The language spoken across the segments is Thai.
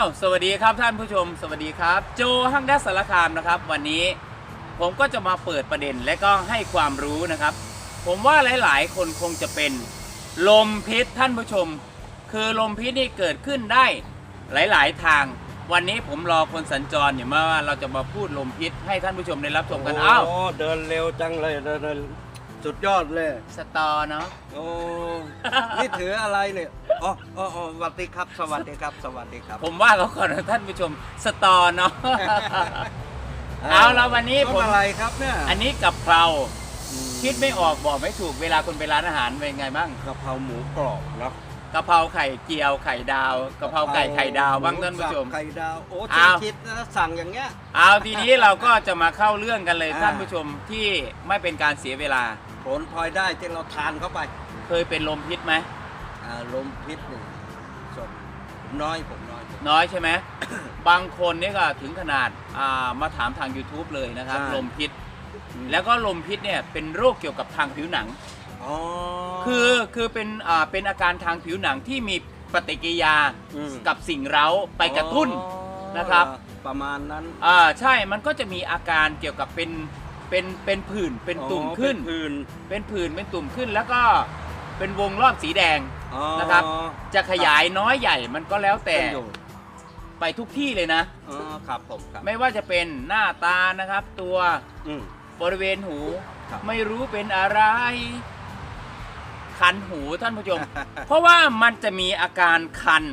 าวสวัสดีครับท่านผู้ชม สวัสดีครับ โจฮังดัสสารคามนะครับ วันนี้ผมก็จะมาเปิดประเด็นและก็ให้ความรู้นะครับ ผมว่าหลายๆ คนคงจะเป็นลมพิษท่านผู้ชม คือลมพิษนี่เกิดขึ้นได้หลาย ๆ ทาง วันนี้ผมรอคนสัญจรอยู่มาว่าเราจะมาพูดลมพิษให้ท่านผู้ชมได้รับชมกันอ้าวโอ้เดินเร็วจังเลยเดินเดินสุดยอดเลย สตอเนาะโอ้นี่ถืออะไรเนี่ย อ๋ออ๋ออ๋อสวัสดีครับ สวัสดีครับ สวัสดีครับผมว่าเขาก่อนนะท่านผู้ชมสตอเนาะ เอาละวันนี้ผมต้อะไรครับเนี่ยอันนี้กับเพรามคิดไม่ออกบอกไม่ถูกเวลาคนไปร้านอาหารเป็นไงบ้างกะเพราหมูกรอบเนาะกะเพราไข่เจียวไข่ดาวกะเพราไก่ไข่ดาวบ้างท่านผู้ชมหสับไข่ดาวโอ้อ้าว คิดนะสั่งอย่างเงี้ย เอาทีนี้เราก็จะมาเข้าเรื่องกันเลยอ่า ท่านผู้ชมที่ไม่เป็นการเสียเวลา ผลพลอยได้ที่เราทานเข้าไปเคยเป็นลมพิษไหม อ่าลมพิษนี่สดผมน้อยผมน้อย น้อยใช่ไหม บางคนนี่ก็ถึงขนาดอ่ามาถามทาง YouTube เลยนะครับ ใช่ ลมพิษ แล้วก็ลมพิษเนี่ยเป็นโรคเกี่ยวกับทางผิวหนัง อ๋อ คือคือเป็นอ่าเป็นอาการทางผิวหนังที่มีปฏิกิริยาอืม กับสิ่งเร้าไปกระตุ้น อ๋อนะครับ ประมาณนั้นอ่าใช่มันก็จะมีอาการเกี่ยวกับเป็นเป็นเป็นผื่นเป็นตุ่มอ๋อขึ้นเป็นผื่นเป็นผื่นเป็นตุ่มขึ้นแล้วก็เป็นวงรอบสีแดง อ๋อนะครับ จะขยายน้อยใหญ่มันก็แล้วแต่เป็นอยู่ไปทุกที่เลยนะ อ๋อครับผมครับไม่ว่าจะเป็นหน้าตานะครับ ตัวอืม บริเวณหู ครับ ไม่รู้เป็นอะไร คันหูท่านผู้ชม เพราะว่ามันจะมีอาการคัน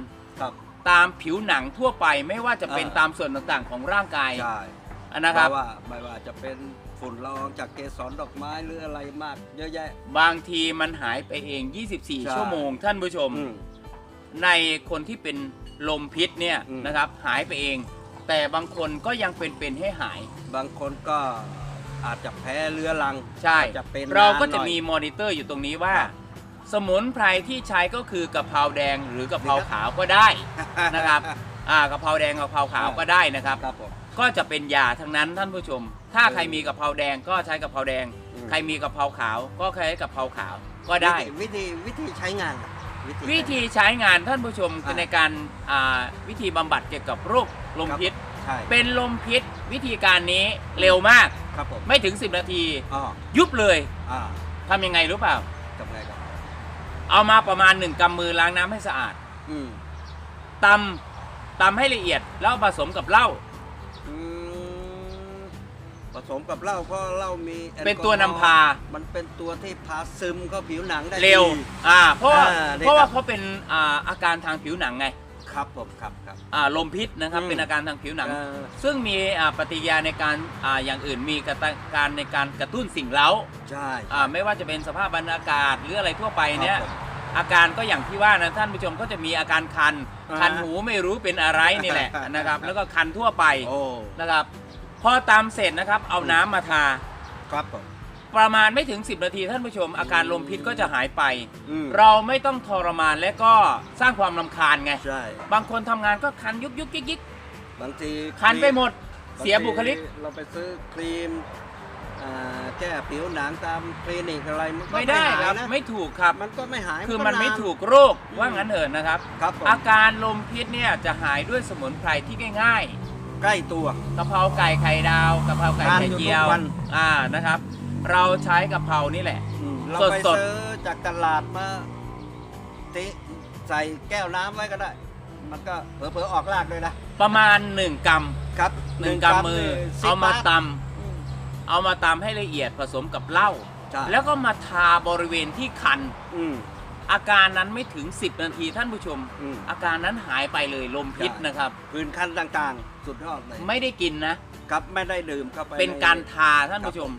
ครับ ตามผิวหนังทั่วไป ไม่ว่าจะเป็นอ่าตามส่วนต่างๆ ของร่างกายใช่นะครับ ไม่ว่าไม่ว่าจะเป็น ฝุ่นละอองจากเกสรดอกไม้หรืออะไรมาก เยอะแยะ บางทีมันหายไปเอง24ใช่ชั่วโมง ท่านผู้ชม อืม ในคนที่เป็นลมพิษเนี่ยอืม นะครับหายไปเอง แต่บางคนก็ยังเป็นๆให้หาย บางคนก็อาจจะแพ้เรื้อรังใช่ อาจจะเป็นเราก็นนหจะน่อย มีมอนิเตอร์อยู่ตรงนี้ว่า ครับ สมุนไพรที่ใช้ก็คือกะเพราแดงหรือกะเพราขาวก็ได้นะครับ อ่ากะเพราแดงกะเพราขาวก็ได้นะครับ ครับผม ก็จะเป็นยาทั้งนั้นท่านผู้ชม ถ้าเออใครมีกะเพราแดงก็ใช้กะเพราแดง อืม ใครมีกะเพราขาว ก็ใช้กะเพราขาวก็ได้ วิธีวิธีใช้งานอะวิธีใช้งานท่านผู้ชมคืออ่าในการอ่าวิธีบำบัดเกี่ยวกับโรคลมพิษ ใช่เป็นลมพิษวิธีการนี้เร็วมากครับผมไม่ถึง 10 นาที อ๋อยุบเลยอ่าทำยังไงรู้เปล่าจำไงครับเอามาประมาณ 1กำมือล้างน้ำให้สะอาดอืมตำตำให้ละเอียดแล้วผสมกับเหล้าอืม ผสมกับเหล้าเพราะเหล้ามีแอลกอฮอล์เป็นตัวนำพา มันเป็นตัวที่พาซึมเข้าผิวหนังได้เร็วดีอ่า เพราะว่าอ่านี่เพราะว่าครับ เขาเป็นอ่าอาการทางผิวหนังไง ครับผมครับครับ อ่า ลมพิษนะครับ อืม เป็นอาการทางผิวหนัง เออซึ่งมีอ่าปฏิกิริยาในการอ่าอย่างอื่นมีกระตการในการกระตุ้นสิ่งเร้าใช่อ่าไม่ว่าจะเป็นสภาพบรรยากาศหรืออะไรทั่วไปเนี่ย ครับผม อาการก็อย่างที่ว่านะท่านผู้ชมก็จะมีอาการคัน อ่าคันหูไม่รู้เป็นอะไรนี่แหละนะครับ แล้วก็คันทั่วไปโอ้ นะครับ พอตำเสร็จนะครับ เอาน้ำมาทา ครับผม ประมาณไม่ถึง 10 นาทีท่านผู้ชม อาการลมพิษก็จะหายไป อืม เราไม่ต้องทรมานและก็สร้างความรำคาญไง ใช่ บางคนทำงานก็คันยุกยุกยิกยิกบางทีคันไปหมดบางทีเสียบุคลิก เราไปซื้อครีมอ่าแก้ผิวหนังตามคลินิกอะไรมันก็ไม่ได้หายครับ นะไม่ถูกครับ มันก็ไม่หายคือก็มันไม่า ถูกโรคว่างั้นเถอะนะครับ ครับผมอาการลมพิษเนี่ยจะหายด้วยสมุนไพรที่ง่าย ใกล้ตัวๆกะเพราไก่ไข่ดาวกะเพราไก่ทานไข่อยู่เจียวทุกวัน อ่านะครับ เราใช้กะเพรานี่แหละ อืมเราสดไปสดซื้อจากตลาดมาติใส่แก้วน้ำไว้ก็ได้ มันก็เผลอๆออกรากเลยนะประมาณ 1กรัมครับหนึ่งกำมือนี่สิบเอามาบทตอืมำเอามาตำให้ละเอียดผสมกับเหล้าใช่แล้วก็มาทาบริเวณที่คัน อืม อาการนั้นไม่ถึง 10 นาทีท่านผู้ชม อืม อาการนั้นหายไปเลยลมพิษใช่นะครับ พื้นคันต่างๆ สุดยอดเลยไม่ได้กินนะ ครับไม่ได้ดื่มเข้าไปเป็นในการทาท่านครับผู้ชม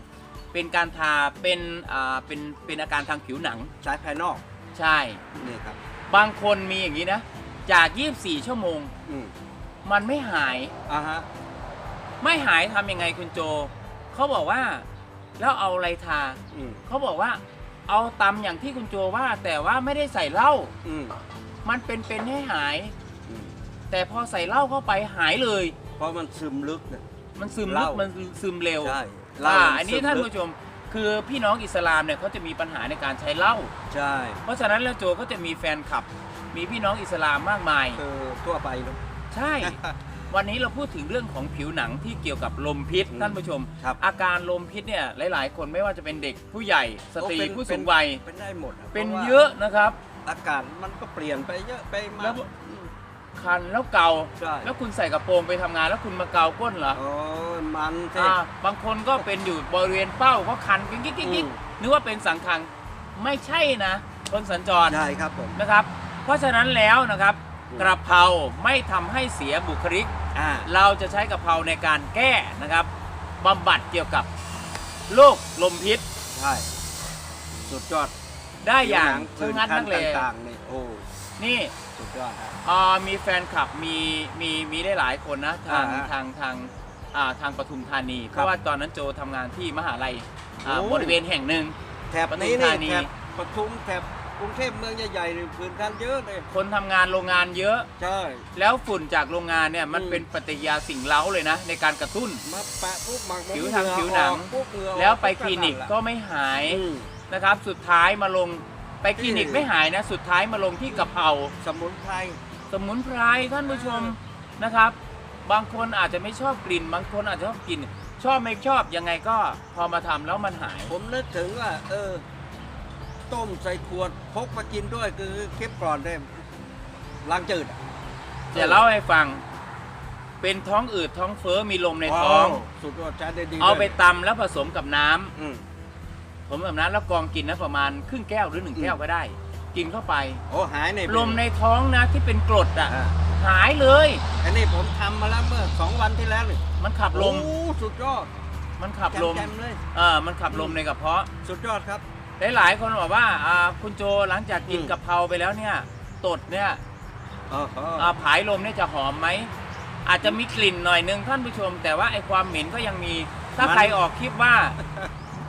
เป็นการทาเป็นอ่าเป็นเป็นอาการทางผิวหนัง ใช้ภายนอกใช่ นี่ครับ บางคนมีอย่างนี้นะ จาก 24 ชั่วโมง อืมมันไม่หาย อ่าฮะไม่หายทำยังไงคุณโจ เขาบอกว่า แล้วเอาอะไรทา อืมเขาบอกว่า เอาตำอย่างที่คุณโจว่า แต่ว่าไม่ได้ใส่เหล้าอืมมันเป็นเป็นให้หาย อืมแต่พอใส่เหล้าเข้าไปหายเลย เพราะมันซึมลึกนะ มันซึมเหลึล้ากมันซึมเร็วใช่อ่ามัอันนี้ซึมท่านลึกผู้ชม คือพี่น้องอิสลามเนี่ยเขาจะมีปัญหาในการใช้เหล้าใช่เพราะฉะนั้นแล้วโจก็จะมีแฟนคลับ มีพี่น้องอิสลามมากมายคือทั่วไปเนอะ ใช่ วันนี้เราพูดถึงเรื่องของผิวหนังที่เกี่ยวกับลมพิษอืมท่านผู้ชม ครับอาการลมพิษเนี่ยหลาย ๆ คนไม่ว่าจะเป็นเด็กผู้ใหญ่สตรีโอ้เป็นผู้สูงวัย เป็นได้หมดอะเป็นพราว่าเยอะนะครับอากาศมันก็เปลี่ยนไปเยอะไปมา แล้วอืมคันแล้วเกา ใช่ แล้วคุณใส่กระโปรงไปทำงาน แล้วคุณมาเกาก้นเหรอโอ้ยมันสิ อ่าบางคนก็เป็นอยู่บริเวณเป้าก็คันกิ๊กกิ๊กกิ๊กกิ๊กอืม นึกว่าเป็นสังคังไม่ใช่นะ คนสัญจรใช่ครับผม นะครับ เพราะฉะนั้นแล้วนะครับอืม กระเพราไม่ทำให้เสียบุคลิก อ่า เราจะใช้กระเพราในการแก้นะครับบำบัดเกี่ยวกับโรคลมพิษใช่ สุดยอดได้อย่างผิวหชะงัดคันักเลต่างๆนี่โอ้ นี่ สุดยอดครับ อ่ามีแฟนคลับมีมีมีได้หลายคนนะทางอ่าฮะทางทางอ่าทางปทุมธานี เพครับราะว่าตอนนั้นโจทำงานที่มหาลัยอ่าโอ้ บริเวณแห่งหนึ่ง แถบนี้ปทุมนี่ธานีแถบปทุมแถบ กรุงเทพเมืองใหญ่ๆนี่พื้นที่เยอะเลย คนทำงานโรงงานเยอะ ใช่ แล้วฝุ่นจากโรงงานเนี่ยมันอืม เป็นปฏิกิริยาสิ่งเล้าเลยนะ ในการกระตุ้น มาแปะปุ๊บหมักผิวทางเหงื่อผิวหนังออกปุ๊บเหงื่อออกแล้วไปปุ๊บคลินิกก็ไม่หายอืม นะครับ สุดท้ายมาลงไปคลินิกที่ไม่หายนะ สุดท้ายมาลงที่กะเพรา สมุนไพร สมุนไพรท่านผู้ชมนะครับ บางคนอาจจะไม่ชอบกลิ่น บางคนอาจจะชอบกลิ่น ชอบไม่ชอบยังไงก็พอมาทำแล้วมันหาย ผมนึกถึงว่า เออ ต้มใส่ขวดพกมากินด้วยคือคลิปก่อนได้ล้างจืดอะจะเล่าให้ฟัง เป็นท้องอืดท้องเฟ้อมีลมในท้องว้าวสุดยอดใช้ได้ดีเอาไปลยตำแล้วผสมกับน้ำอืมผมแบบนั้นแล้วกรองกินนะประมาณครึ่งแก้วหรือหนึ่งอืมแก้วก็ได้ กินเข้าไป โอ้หายในลมในท้องนะที่เป็นกรดอะ อ่าหายเลย อันนี้ผมทำมาแล้วเมื่อสองวันที่แล้วนี่มันขับลม โอ้สุดยอดมันขับลมแจ่มๆเลย เออมันขับลมในกระเพาะ สุดยอดครับ หลายๆคนบอกว่าอ่าคุณโจหลังจากกินอืม กะเพราไปแล้วเนี่ยตดเนี่ยเออเอออ่าผายลมเนี่ยจะหอมไหมอาจจะมีกลิ่นหน่อยนึงท่านผู้ชม แต่ว่าไอความเหม็นก็ยังมีถ้าใครออกคลิปว่า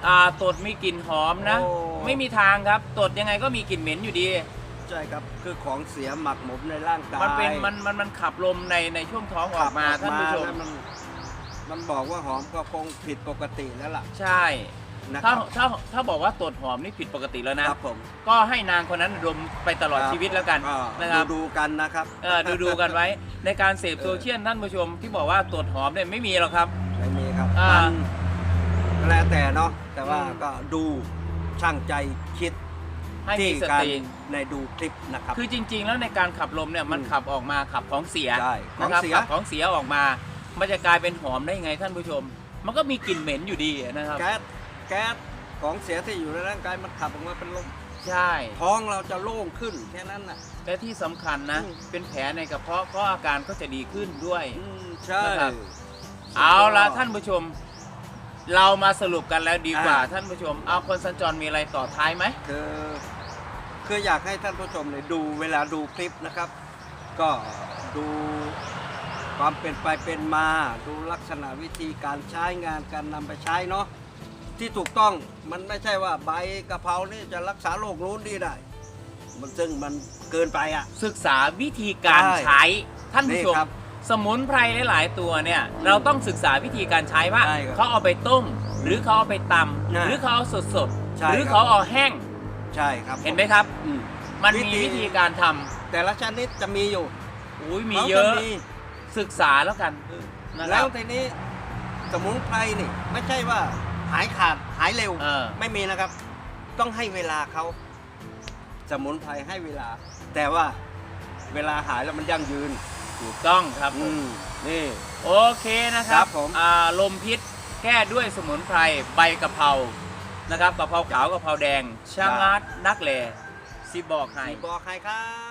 อ่าตดมีกลิ่นหอมนะ โอ้ ไม่มีทางครับตดยังไงก็มีกลิ่นเหม็นอยู่ดี ใช่ครับคือของเสียหมักหมมในร่างกายมันเป็นมันมันมันขับลมในในช่วงท้องออกมาขับท่านผู้ชม แล้วมันมันบอกว่าหอมก็คงผิดปกติแล้วล่ะ ใช่ นะคถ้ารับถ้าถ้าบอกว่าตดหอมนี่ผิดปกติแล้วนะ ครับผมก็ให้นางคนนั้นดมไปตลอดครับชีวิตแล้วกันก็นะครับ ดูๆกันนะครับ เออดูดูกันไว้ในการเสพเออโซเชียลท่านผู้ชมที่บอกว่าตดหอมเนี่ยไม่มีหรอกครับ ไม่มีครับอ่ามันแล้วแต่เนาะแต่ว่าอืม ก็ดูช่างใจคิดให้ที่มีสการติ ในดูคลิปนะครับ คือจริง ๆ แล้วในการขับลมเนี่ยมันอืมขับออกมาขับของเสียใช่ของนะครับเสีย ขับของเสียออกมา มันจะกลายเป็นหอมได้ยังไงท่านผู้ชม มันก็มีกลิ่นเหม็นอยู่ดีนะครับ แก๊ส แก๊สของเสียที่อยู่ในร่างกายมันขับออกมาเป็นลมใช่ ท้องเราจะโล่งขึ้นแค่นั้นน่ะ และที่สำคัญนะ อืม เป็นแผลในกระเพาะก็อาการก็จะดีขึ้นด้วย อืมใช่ นะครับ เอาละท่านผู้ชม เรามาสรุปกันแล้วดีกว่า อ่า ท่านผู้ชม เอาคนสัญจรมีอะไรต่อท้ายไหม คือคืออยากให้ท่านผู้ชมเนี่ยดูเวลาดูคลิปนะครับ ก็ดูความเป็นไปเป็นมา ดูลักษณะวิธีการใช้งานการนำไปใช้เนาะ ที่ถูกต้องมันไม่ใช่ว่าใบกะเพรานี่จะรักษาโรคนู้นดีได้ มันซึ่งมันเกินไปอะ ศึกษาวิธีการใช่ใช้ท่านผู้ชม นี่ครับสมุนไพรหลาย ๆ ตัวเนี่ย เราต้องศึกษาวิธีการใช้ว่า ใช่ครับเขาเอาไปต้ม หรือเขาเอาไปตำน่ะหรือเขาเอาสดใช่ๆหรือครับ เขาเอาแห้งใช่ครับเห็นไหมครับ อืม มันวิมีธี วิธีการทำแต่ละชนิดจะมีอยู่อุ้ยมีขาเยจอะมีศึกษาแล้วกันนะคแล้รัวบทีนี้สมุนไพรนี่ ไม่ใช่ว่า หายขาดหายเร็ว เออ ไม่มีนะครับ ต้องให้เวลาเขาสมุนไพรให้เวลา แต่ว่าเวลาหายแล้วมันยั่งยืนถูกต้องครับผอืมมนี่ โอเคนะครับครับผม อ่าลมพิษแก้ด้วยสมุนไพรใบกะเพรานะครับกะเพราขาวกะเพราแดงช่างอาร์ตนักแหล่สิบอกให้ บอกใครครับ